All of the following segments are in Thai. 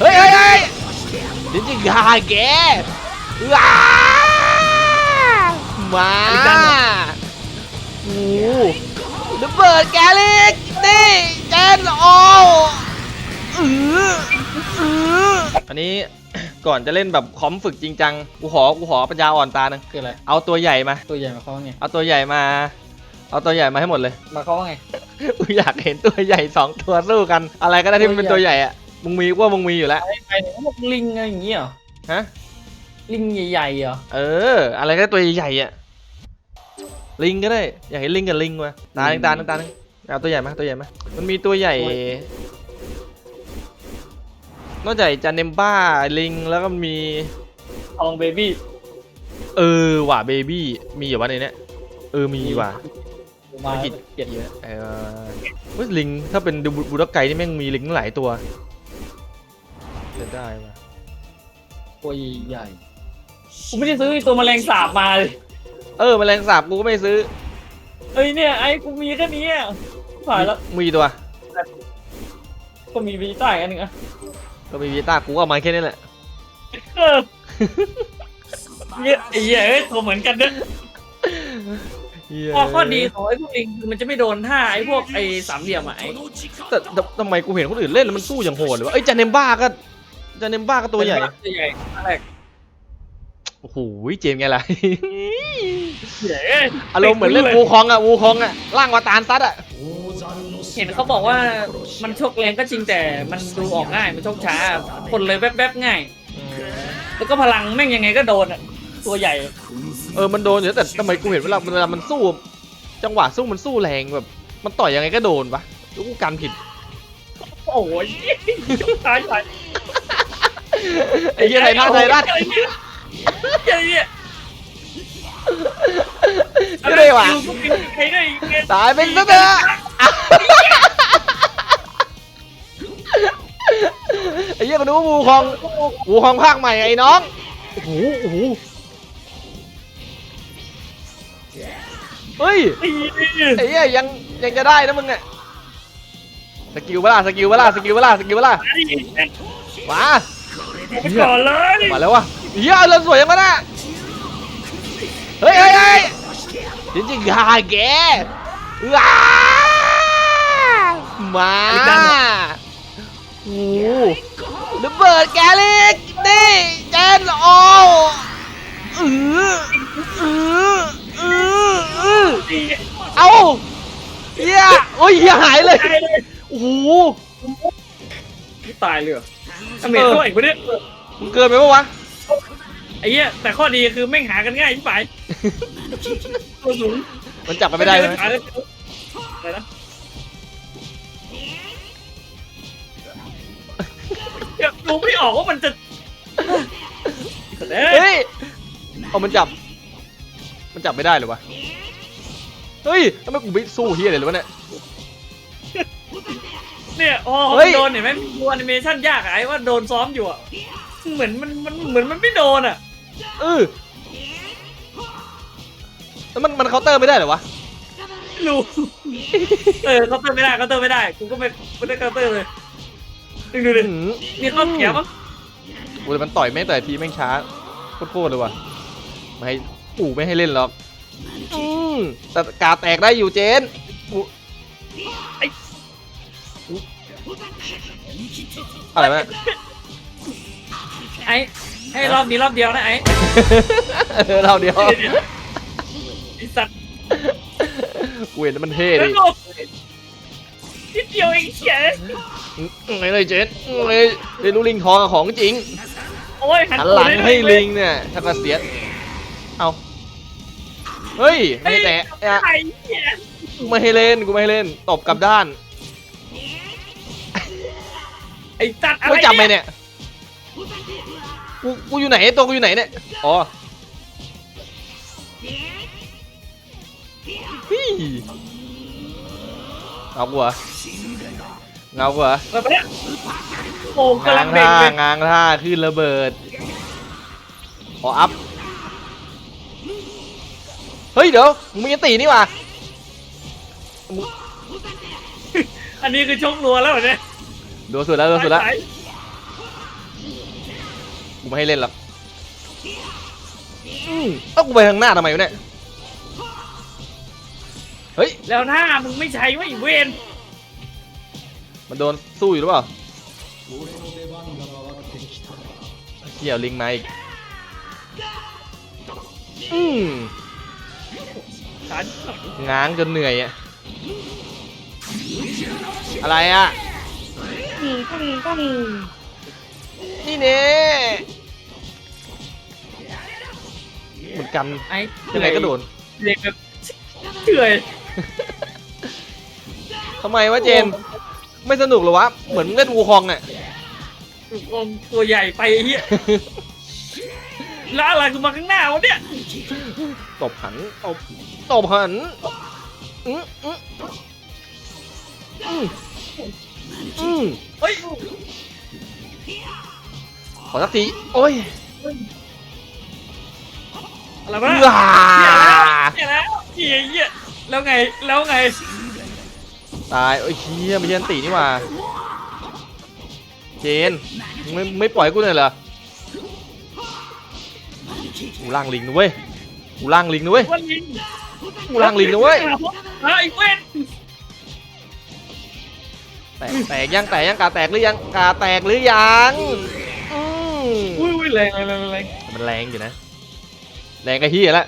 เฮ้ยเฮ้ยเฮ้ยเดี๋ยวจะฆ่าแกว้ามาโอ้โหระเบิดแกลิกนี่เจนโอเออเอออันนี้ก่อนจะเล่นแบบคอมฝึกจริงจัง กูขอ กูขอปัญญาอ่อนตาหนึงคืออะไร เอาตัวใหญ่มา ตัวใหญ่หมายความว่าไง เอาตัวใหญ่มา เอาตัวใหญ่มาให้หมดเลยหมายความว่าไง กูอยากเห็นตัวใหญ่สองตัวสู้กัน อะไรก็ได้ที่มันเป็นตัวใหญ่อะ มึงมีว่ามึงมีอยู่แล้วไปไปถึงพวกลิงอะไรอย่างเงี้ยเหรอฮะ ลิงใหญ่ๆเหรอเออ อะไรก็ได้ตัวใหญ่ๆอะลิงก็ได้ อยากเห็นลิงกับลิงว่ะตาหนึ่งตาหนึ่งตาหนึ่งเอาตัวใหญ่มาตัวใหญ่มามันมีตัวใหญ่ นอกจากจันเนมบ้าลิงแล้วก็มี ทองเบบี้เออว่ะเบบี้มีอยู่วะในเนี้ยเออมีว่ะ มากินเกลียดเยอะเออเฮ้ยลิงถ้าเป็นดูบูด็อกไก่นี่แม่งมีลิงตั้งหลายตัว จะได้ปะตัวใหญ่กูไม่ได้ซื้อไอ้ตัวแมลงสาบมาเลยเออแมลงสาบกูก็ไม่ซื้อเอ้ยเนี่ยไอ้กูมีแค่นี้อะผ่านแล้วมีกี่ตัวก็มีวีต้าอีกอันหนึ่งอะก็มีวีต้ากูก็เอามาแค่นี้แหละเออเนี่ยไอ้เหี้ยเอ้ยตัวเหมือนกันเด้อเหี้ยข้อข้อดีของไอ้พวกลิงคือมันจะไม่โดนท่าไอ้พวกไอ้สามเหลี่ยมอะไอ้แต่แต่ทำไมกูเห็นคนอื่นเล่นแล้วมันสู้อย่างโหดเลยวะเอ้ยจันเนมบ้าก็ จันเนมบ้าก็ตัวใหญ่ ตัวใหญ่แรกโอ้โหเจมส์ไงล่ะเหี้ยเอ้ยอารมณ์เหมือนเล่นวูคองอะวูคองอะล่างวาตานซัดอะเห็นเขาบอกว่ามันชกแรงก็จริงแต่มันดูออกง่ายมันชกช้า คนเลยแวบๆง่าย แล้วก็พลังแม่งยังไงก็โดนอะตัวใหญ่ เออมันโดนอยู่แต่ทำไมกูเห็นเวลาเวลามันสู้ จังหวะสู้มันสู้แรงแบบ มันต่อยยังไงก็โดนปะหรือกูกันผิด โอ้ยตายตาย ไอ้เหี้ยไทยท่าไทยรัฐอะไรเนี่ยอะไรเนี่ยก็ได้ว่ะอยู่ก็เป็นใครได้อีกเนี่ยตายเป็นซะเถอะไอ้เหี้ยก็นึกว่าวูคองวูคองภาคใหม่ไอ้น้องโอ้โหโอ้โหเฮ้ยตีไอ้เหี้ยยังยังจะได้นะมึงอะสกิลเวลาสกิลเวลาสกิลเวลาสกิลเวลามา ไปก่อนเลยมาแล้ววะเหี้ยเริ่มสวยยังไงนะเฮ้ยเฮ้ยเฮ้ยจริงๆฆ่าแกว้ามาโอ้โหระเบิดแกลิกนี่เจนโอเออเออเออเออตีเอาเฮียโอ้ยเฮียหายเลยตายเลยโอ้โหตายเลย เหรอเมริกาอีกปเนี่ยมึงเกินไปปะวะไอ้เหี้ยแต่ข้อดีคือแม่งหากันง่ายที่ไปตัวสูงมันจับกันไม่ได้เลยหากันอะไรนะดูไม่ออกว่ามันจะเฮ้ยเอามันจับ มันจับไม่ได้เหรอวะเฮ้ยทำไมกูไม่สู้เฮียเลยหรือวะเนี่ย เนี่ยอ๋อเฮ้ย โดนเห็นไหมดูแอนิเมชันยากอะไอ้ว่าโดนซ้อมอยู่อะเหมือนมันมันเหมือนมันไม่โดนอะเออแล้วมันมันเคาน์เตอร์ไม่ได้เหรอวะ ไม่รู้ เออเขาน์เตอร์ไม่ได้เขาน์เตอร์ไม่ได้กูก็ไม่ไม่ได้เคาน์เตอร์เลยดึงดูดิอื้อหือนี่เขาเขียมั้งโอ้ยมันต่อยแม่งแต่ทีแม่งช้าโคตรๆเลยว่ะไม่ให้ปู่ไม่ให้เล่นหรอกอืมแต่กาแตกได้อยู่เจน อะไรวะ ไอ้ให้รอบนี้รอบเดียวนะไอ้เออเราเดียวไอ้สัตว์กูเห็นแล้วมันเท่แล้วดิโดนนิดเดียวเองเขียไงเลยเจนไงเรนูลิงทองกับของจริงโอ้ยหันหันหลังให้ลิงเนี่ยถ้ากระเสียดเอาเฮ้ยไม่ให้แตะไอ้อะไอ้เหี้ย กูไม่ให้เล่นกูไม่ให้เล่นตบกลับด้าน ไอ้สัตว์อะไรไม่จับไหมเนี่ยเนี่ย กู กูอยู่ไหนตัวกูอยู่ไหนเนี่ย อ๋อฮิเอากูเหรอเงากูเหรอแบบเนี้ยโอ้กำงาลังงเบ่งท่าเลยงางท่าขึ้นระเบิดขออัพ เฮ้ยเดี๋ยวมึงมีอันตีนี่หว่าอันนี้คือชกรัวแล้วเหรอเนี่ย ดูสุดแล้วดูสุดแล้วสายไม่ให้เล่นหรอกอืมเอ้ากูไปทางหน้าทำไมวะเนี่ยเฮ้ยแล้วหน้ามึงไม่ใช้ไม่เวนมันโดนสู้อยู่หรือเปล่าเกี่ยวลิงมาอีกอืมสารง้างจนเหนื่อยอะอะไรอะ ต้องต้องต้องนี่เน่เหมือนกันไอ้ยังไงก็โดนเด็กแบบเฉื่อยทำไมวะเจน ไม่สนุกเหรอวะ เหมือนเล่นวูคองอะองตัวใหญ่ไปไอ้เหี้ยแล้วอะไรกูมาข้างหน้าวะเนี่ยตบหันตบตบหันอืมอืมอืม อืมเฮ้ยขอสักที โอ้ยอะไรวะว้าเหี้ยแล้วเหี้ยแล้วเหี้ยเหี้ยแล้วไง แล้วไง ตาย โอ้ยเฮียไม่ใช่อันตีนี่หว่า เจนมึงไม่ไม่ปล่อยกูเลยเหรอกูล่างลิงนะเว้ยกูล่างลิงนะเว้ยวันนี้กูล่างลิงนะเว้ยเฮ้ยเว้น แตกแตกยังแตกยังกาแตกหรือยังกาแตกหรือยังอืมอุ้ยอุ้ยแรงแรงแรงแรงมันแรงอยู่นะ แรงกะเฮียละ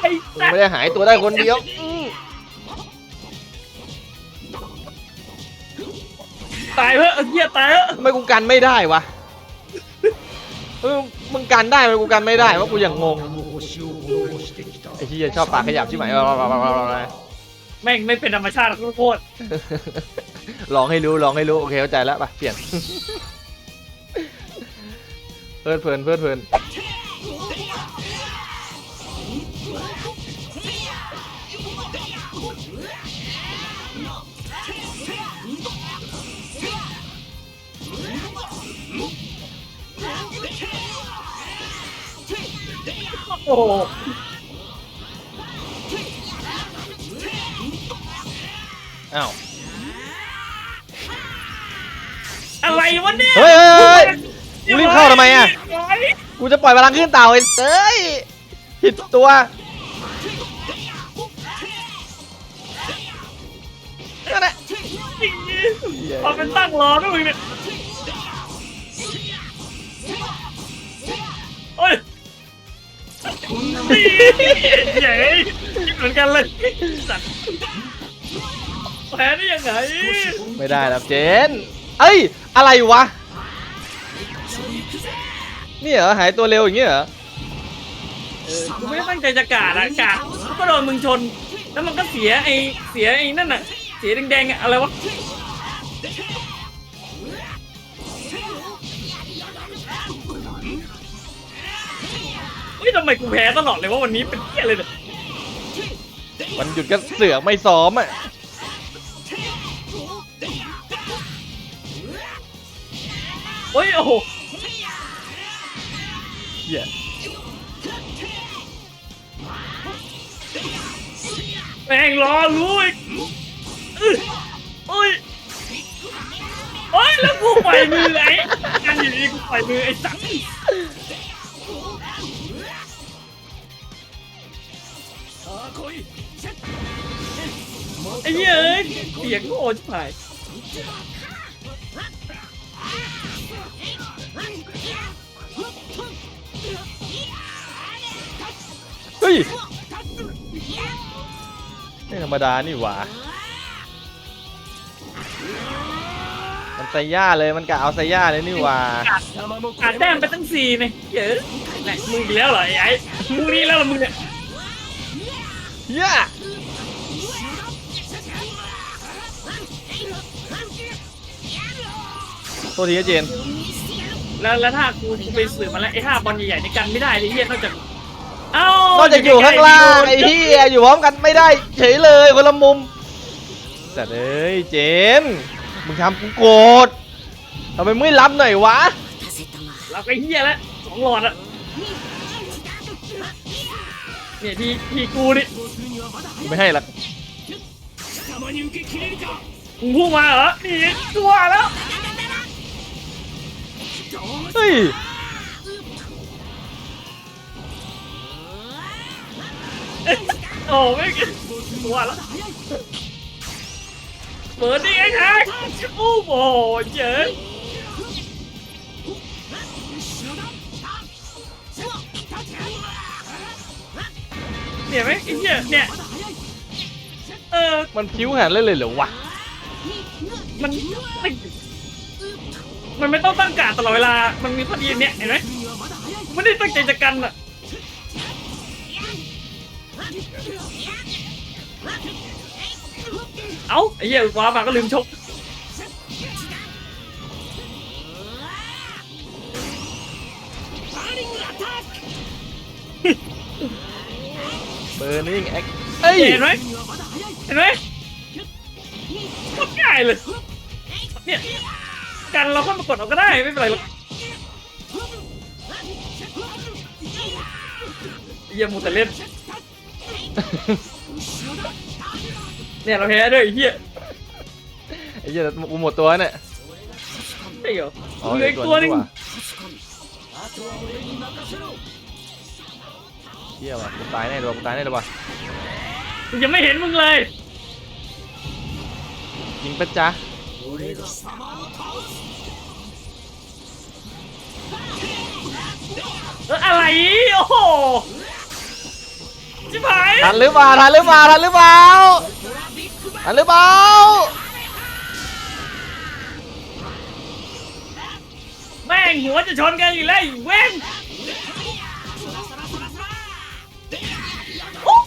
ไอ้มึงสัตว์ไม่ได้หายตัวได้คนเดียวอืมตายเถอะเหี้ยตายเถอะทำไมกูกันไม่ได้วะเออมึงกันได้ทำไมกูกันไม่ได้วะกูยังงง ไอ้เฮียชอบปากขยับใช่ไหมแม่งไม่เป็นธรรมชาติขอโทษลองให้รู้ลองให้รู้โอเคเข้าใจแล้วไปเปลี่ยนเพลินเพลินเพลินเพลินโอ้ อ้าวอะไรวะเนี่ยเฮ้ยเฮ้ยเฮ้ยมึงรีบเข้าทำไมอะกูจะปล่อยพลังขึ้นเต่าไอ้เอ้ยผิดตัวนั่นแหละพอเป็นตั้งรอด้วยมึงเนี่ยโอ้ยนี่ใหญ่เหมือนกันเลยสัตว์ แพ้ได้ยังไงไม่ได้แล้วเจน เอ้ย อะไรวะ นี่เหรอ หายตัวเร็วอย่างเงี้ยเหรอเออกูไม่ได้ตั้งใจจะกาดอะกาดก็โดนมึงชน แล้วมันก็เสียไอ้เสียไอ้นั่นน่ะ เสียแดงๆอะอะไรวะ เฮ้ยทำไมกูแพ้ตลอดเลยว่าวันนี้เป็นเพี้ยเลยเนี่ยมันหยุดก็เสือกไม่ซ้อมอะ เฮ้ยโอ้โหเหี้ยแม่งรอรู้อีกอื้อโอ้ยโอ้ยแล้วกูปล่อยมือไอ้งานอยู่ดีกูปล่อยมือไอ้สัตว์ไอ้เหี้ยเอ้ยเสียงโง่ชิบหาย ธรรมดานี่หว่า มันไซย่าเลยมันกะเอาไซย่าเลยนี่หว่าขาดแต้มไปตั้งสี่เนี่ยเยอะแหละมึงอีกแล้วเหรอไอ้ไอ้พรุ่งนี้แล้วเหรอมึงเนี่ยเฮียโทษทีนะเจนแล้วแล้วถ้ากูกูไปสืบมาแล้วไอ้ห้าบอลใหญ่ๆในกันไม่ได้เลยเฮียนอกจาก เอ้านอกจากอยู่ข้างล่างไอ้เฮียอยู่พร้อมกันไม่ได้เฉยเลยคนละมุมแต่เอ้ยเจนมึงทำกูโกรธทำไมไม่รับหน่อยวะเราก็เฮียแล้วสองหลอดอะเนี่ยที่ที่กูนี่กูไม่ให้หรอกมึงพุ่งมาเหรอนี่ตัวแล้วเฮ้ย โอ้ไม่งตัวแล้วเปิดดิไอ้แท็กโอ้โหเจ๋งเนี่ยไหมไอ้เหี้ยเนี่ยเออมันพิ้วหันเลยเลยเหรอวะ มัน มันไม่ต้องตั้งการดตลอดเวลา มันมีพอดีเนี่ยเห็นไหมไม่ได้ตั้งใจจะกันอะ เอ้าไอ้เหี้ยว้ามาก็ลืมชกเบอร์นิ่งแอคเอ้ยเห็นไหมเห็นไหมโคตรง่ายเลยเนี่ยกันเราค่อยมากดเอาก็ได้ไม่เป็นไรหรอกไอ้เหี้ยมูแต่เล่น เนี่ยเราแพ้ด้วยไอ้เหี้ยไอ้เหี้ยกูหมดตัวเนี่ยใช่เหรออ๋อเหลืออีกตัวหนึงว่ะเหี้ยว่ะกูตายแน่เลยว่ะกูตายแน่เลยว่ะยังไม่เห็นมึงเลยจริงปะจ๊ะเอออะไร โอ้โห ชิบหายทันหรือเปล่าทันหรือเปล่าทันหรือเปล่าทันหรือเปล่าแม่งหัวจะชนกันอยู่แล้วไอ้เว้นโอ๊ะ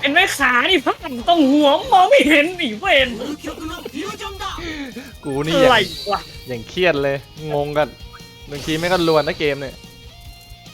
เห็นไหมขานี่พักตรงหัวมองไม่เห็นไอีเวนกูนี่อะอย่าไรงวะอย่างเครียดเลย งงกันบางทีไม่ก็ลวนนะเกมเนี่ย